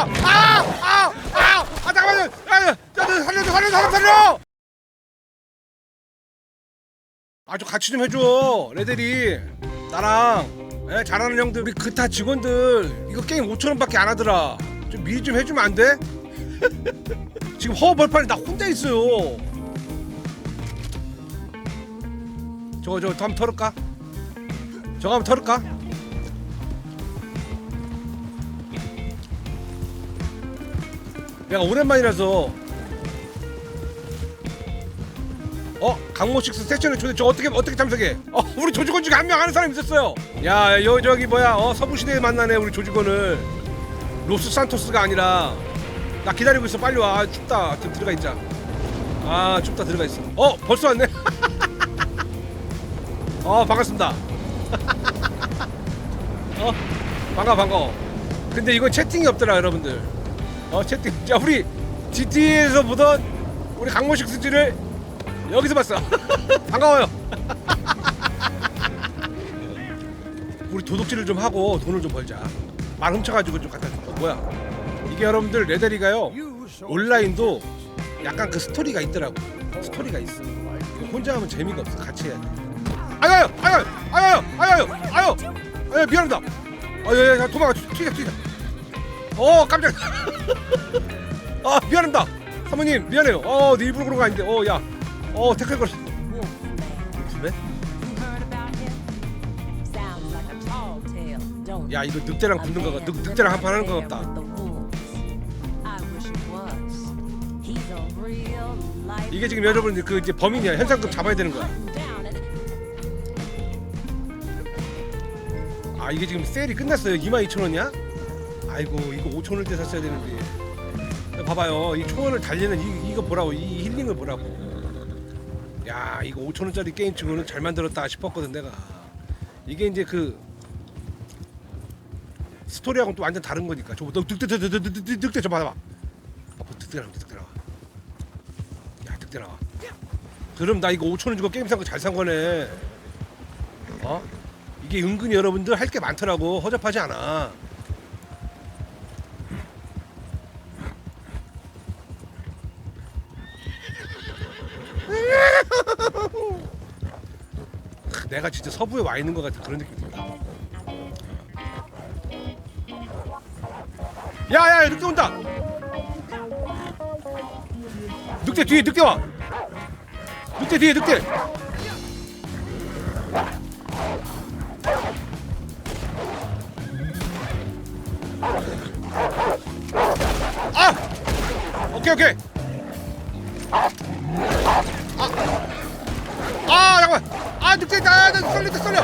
아! 아! 아! 아! 아 잠깐만요. 아, 저, 저, 살려줘 살려줘 살려. 아좀 같이 좀 해줘 레데리 나랑 예, 잘하는 형들 우리 그타 직원들 이거 게임 5천 원밖에 안 하더라 좀 미리 좀 해주면 안 돼? 지금 허허 벌판에 나 혼자 있어요 저거 저거 더 한번 털을까? 저거 한번 털을까? 내가 오랜만이라서 어 강모식스 세션을 초대 저 어떻게 어떻게 참석해? 어 우리 조직원 중에 한 명 아는 사람 있었어요. 야 여, 저기 뭐야 어 서부시대에 만나네 우리 조직원을 로스 산토스가 아니라 나 기다리고 있어 빨리 와 아, 춥다 좀 들어가 있자. 아 춥다 들어가 있어. 어 벌써 왔네. 어 반갑습니다. 어 반가 반가워. 근데 이거 채팅이 없더라 여러분들. 어 채팅. 자 우리 GT에서 보던 우리 강모식스를 여기서 봤어. 반가워요. 우리 도둑질을 좀 하고 돈을 좀 벌자. 말 훔쳐가지고 좀 갖다 줘. 어, 뭐야? 이게 여러분들 레데리가요. 온라인도 약간 그 스토리가 있더라고. 스토리가 있어. 혼자 하면 재미가 없어. 같이 해야 돼. 아유, 아유, 아유, 아유, 아유, 아유, 미안합니다. 아유, 야, 도망가, 튀자, 튀자. 어, 깜짝. 아, 미안합니다. 사모님, 미안해요. 어, 네 일부러 그런 거 아닌데. 어, 야, 어, 태클 걸었어. 왜? 야, 이거 늑대랑 붙는 거가 늑, 늑대랑 한판 하는 거 같다. 이게 지금 여러분들 그 이제 범인이야. 현상금 잡아야 되는 거야. 아, 이게 지금 세일이 끝났어요. 22,000원이야? 아이고, 이거 5,000원대 샀어야 되는데. 야, 봐봐요. 이 초원을 달리는 이, 이거 보라고. 이 힐링을 보라고. 야, 이거 5,000원짜리 게임 치고는 잘 만들었다 싶었거든, 내가. 이게 이제 그 스토리하고는 또 완전 다른 거니까. 저거 너 늑대, 늑대, 늑대, 늑대, 저 봐봐. 봐, 늑대 나와, 늑대 나와. 야, 늑대 나와. 그럼 나 이거 5천 원 주고 게임 산 거 잘 산 거네. 어? 이게 은근히 여러분들 할 게 많더라고. 허접하지 않아. 내가 진짜 서부에 와 있는 것 같은 그런 느낌이 든다. 야야 늑대 온다. 늑대 뒤에 늑대 와. 늑대 뒤에 늑대. 아! 오케이 오케이. 아 잠깐. 아 늑대 나, 나 썰린다 썰려.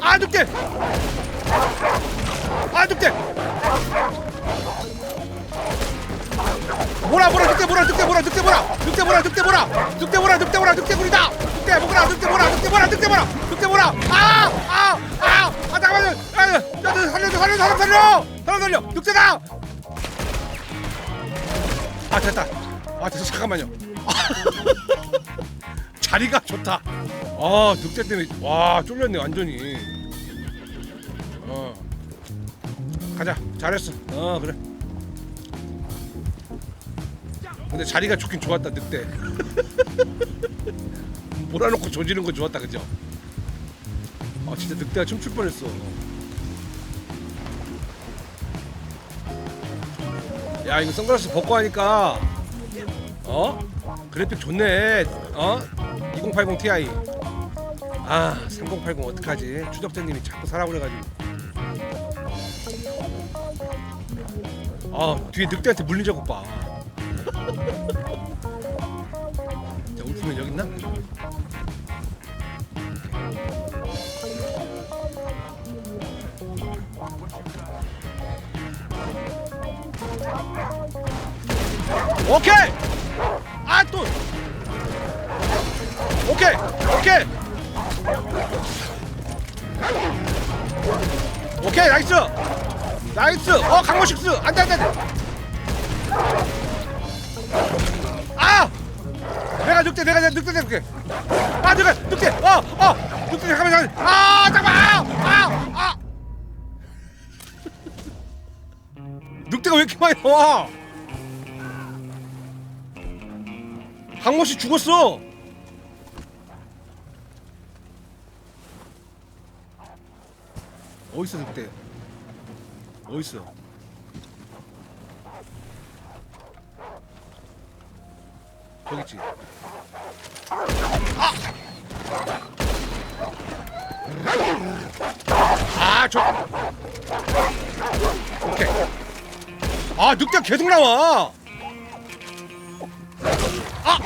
아 늑대. 아 늑대. 뭐라 뭐라 늑대 뭐라 늑대 뭐라 늑대 뭐라 늑대 뭐라 늑대 뭐라 늑대 뭐라 늑대 뭐라 늑대 구리다. 늑대 뭐라. 늑대 뭐라 늑대 뭐라 늑대 뭐라 늑대 뭐라 아아아 아 잠깐만요. 아, 야, 살려줘 살려줘 사람 살려 사람 살려 늑대다. 아 됐다. 아 됐어. 잠깐만요 자리가 좋다. 아 늑대 때문에 와 쫄렸네 완전히. 어. 가자. 잘했어. 어 그래. 근데 자리가 좋긴 좋았다 늑대. 몰아놓고 조지는 거 좋았다 그죠? 아 진짜 늑대가 춤출 뻔했어. 야 이거 선글라스 벗고 하니까 어? 그래픽 좋네. 어 2080 Ti 아 3080 어떡하지 추적자님이 자꾸 사라 그래가지고 아 뒤에 늑대한테 물린 적봐 자 울프면 여기 있나? 오케이! 어 강모식스! 안돼 안돼! 아! 내가 늑대 내가 내가 늑대 늑대 아 내가 늑대 어어 늑대 잠깐만 잠깐만 아 잠깐만 아아 늑대가 왜 이렇게 많이 나와? 강모 씨 죽었어. 어딨어 늑대? 어딨어? 저기 있지. 아! 아, 저. 오케이. 아, 늑대 계속 나와. 아!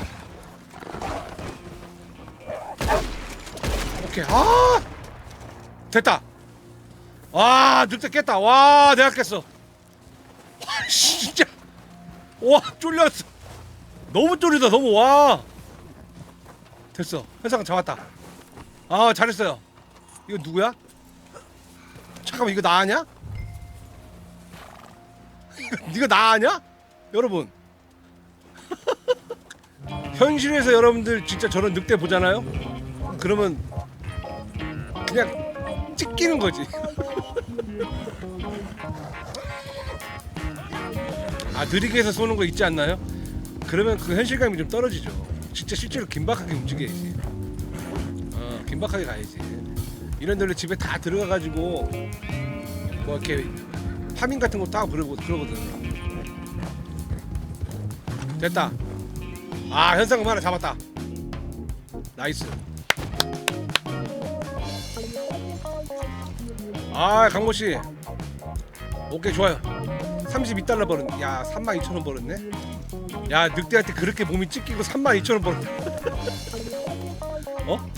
오케이. 아! 됐다. 와, 늑대 깼다. 와, 내가 깼어. 와, 진짜. 와, 쫄렸어. 너무 쫄리다. 너무 와. 됐어. 현상 잡았다. 아, 잘했어요. 이거 누구야? 잠깐만, 이거 나 아냐? 네가 나 아냐? 여러분 현실에서 여러분들 진짜 저런 늑대 보잖아요? 그러면 그냥 찢기는 거지 아 느리게 해서 쏘는 거 있지 않나요? 그러면 그 현실감이 좀 떨어지죠 진짜 실제로 긴박하게 움직여야지 어 긴박하게 가야지 이런 데로 집에 다 들어가 가지고 뭐 이렇게 파밍 같은 거 따고 그러고 그러거든. 됐다. 아 현상금 하나 잡았다. 나이스. 아 강모 씨. 오케이 좋아요. 32달러 벌었. 야 32,000원 벌었네. 야 늑대한테 그렇게 몸이 찢기고 32,000원 벌었다. 어?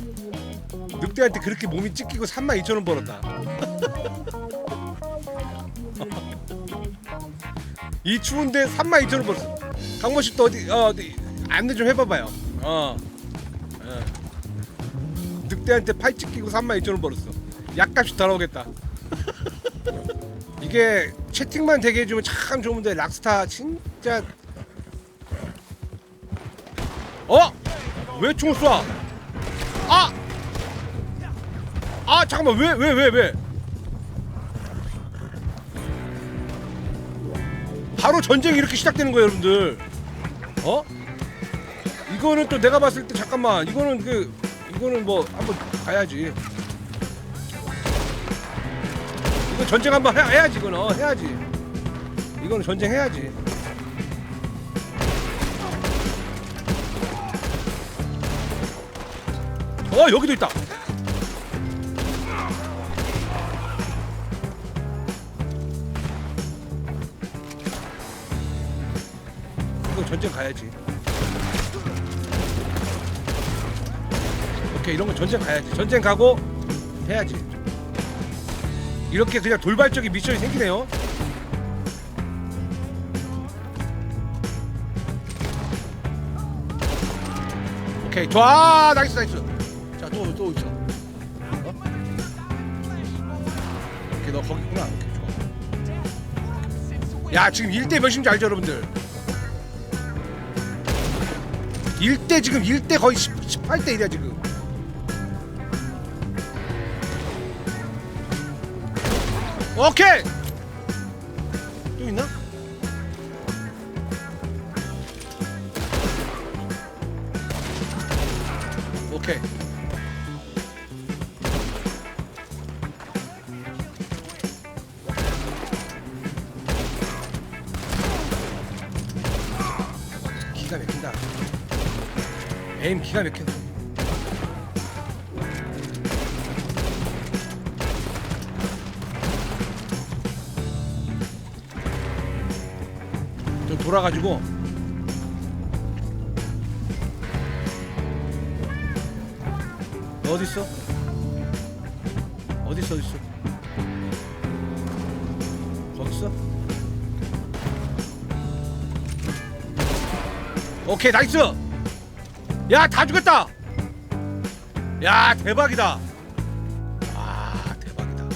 늑대한테 그렇게 몸이 찢기고 32,000원 벌었다. 이 추운데 32,000원 벌었어. 강모 씨 또 어디 어 어디 안내 좀 해봐봐요. 어. 어. 늑대한테 팔 찢기고 32,000원 벌었어. 약값이 더 나오겠다. 이게 채팅만 되게 해주면 참 좋은데 락스타 진짜 어? 왜 총을 쏴? 아! 아 잠깐만 왜 왜 왜 왜? 바로 전쟁이 이렇게 시작되는 거예요, 여러분들. 어? 이거는 또 내가 봤을 때 잠깐만 이거는 그 이거는 뭐 한번 가야지. 이거 전쟁 한번 해, 해야지 이거는 어, 해야지. 이거는 전쟁 해야지. 어 여기도 있다. 이거 전쟁 가야지. 오케이 이런 거 전쟁 가야지. 전쟁 가고 해야지. 이렇게 그냥 돌발적인 미션이 생기네요. 오케이 좋아 나이스 나이스. 자또 또 있어. 어? 오케이 너 거기 있구나. 오케이 좋아. 야 지금 1대 몇인지 알죠 여러분들? 1대 지금 1대 거의 10, 18대 1이야 지금 오케이 기가 막혀. 좀 돌아가지고 너 어디 있어? 어디 있어 어디 있어? 거기 있어? 오케이 나이스. 야 다 죽였다 야 대박이다 아 대박이다.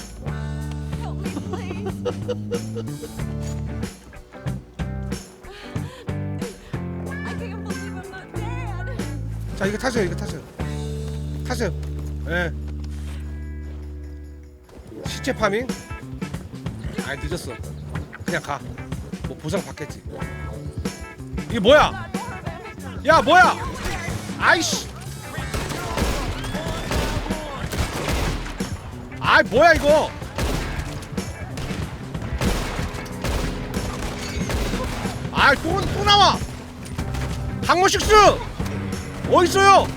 자 이거 타세요 이거 타세요 타세요 예 시체 파밍 아 늦었어 그냥 가. 뭐 보상 받겠지. 이게 뭐야? 야 뭐야? 아이씨. 아 뭐야 이거? 아또 또 나와. 항모식스 어디 있어요?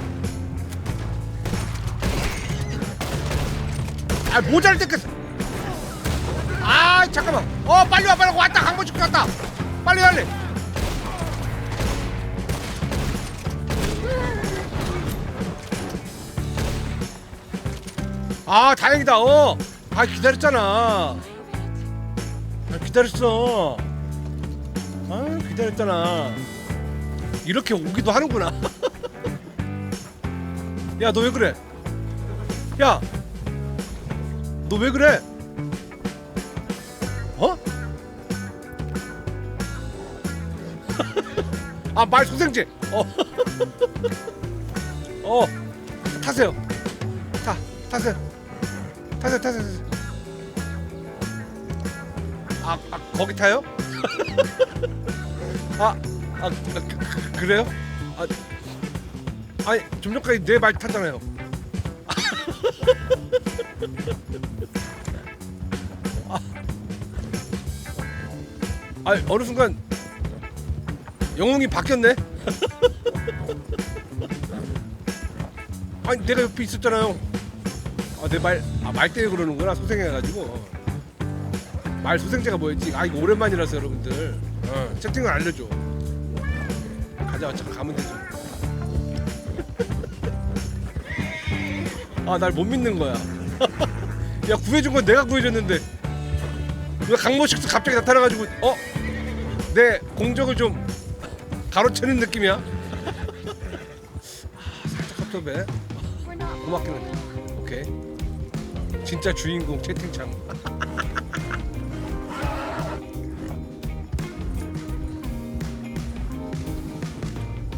아 모자를 뜯겠어. 아 잠깐만. 어 빨리 와 빨리 와. 왔다 항모식스 왔다. 빨리 빨리. 아 다행이다. 어. 아 기다렸잖아. 아, 기다렸어. 아 기다렸잖아. 이렇게 오기도 하는구나. 야 너 왜 그래? 야, 너 왜 그래? 어? 아 말 소생제. 어. 어. 타세요. 타 타세요. 타세요 타세요. 타세요. 아, 아 거기 타요? 아, 아 그, 그, 그래요? 아, 아니 좀 전까지 내 말 탔잖아요. 아, 아 어느 순간 영웅이 바뀌었네. 아니 내가 옆에 있었잖아요. 아 내 말아말 때문에 그러는구나 소생해가지고 말 소생제가 뭐였지? 아 이거 오랜만이라서 여러분들 어, 채팅을 알려줘. 가자 어차피 가면 되죠. 아날 못 믿는 거야. 야 구해준 건 내가 구해줬는데 왜 강모식스 갑자기 나타나가지고 어? 내 공적을 좀 가로채는 느낌이야. 아, 살짝 not 고맙긴 한데. 오케이. 진짜 주인공 채팅창.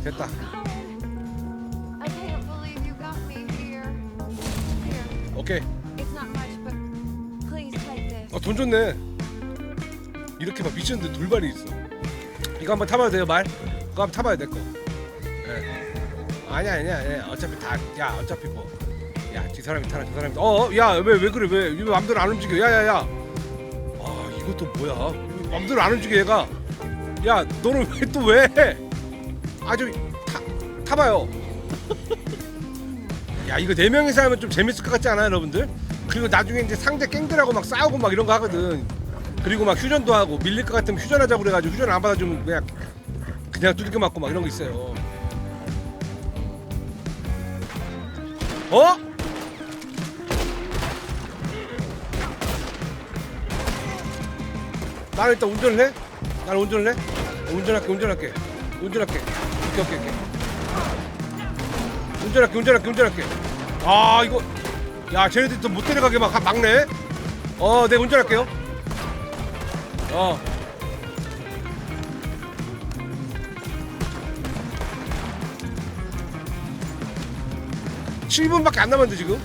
됐다. I can't believe you got me here. Here, 오케이. it's not much, but please take this. 어, 돈 좋네. 이렇게 막 미쳤는데 돌발이 있어. 이거 한번 타봐도 돼요, 말? 그거 한번 타봐야 될 거. 예. 아니야, 아니야, 아니야. 어차피 다, 야, 어차피 뭐. 사람이 타나, 저 사람이. 어, 야, 왜, 왜 그래, 왜? 왜 맘대로 안 움직여? 야, 야, 야. 아, 이것도 뭐야? 맘대로 안 움직여, 얘가. 야, 너는 왜 또 왜? 아주 타, 타봐요. 야, 이거 네 명이서 하면 좀 재밌을 것 같지 않아요, 여러분들? 그리고 나중에 이제 상대 깽들하고 막 싸우고 막 이런 거 하거든. 그리고 막 휴전도 하고 밀릴 것 같으면 휴전하자고 그래가지고 휴전 안 받아주면 그냥 그냥 두들겨 맞고 막 이런 거 있어요. 어? 나는 일단 운전을 해? 나는 운전을 해? 어, 운전할게 운전할게. 운전할게. 오케이 오케이 오케이. 운전할게 운전할게 운전할게. 아 이거. 야 쟤네들 또못 데려가게 막 막네 어 내가 운전할게요. 어. (7분밖에) 안 남았는데 지금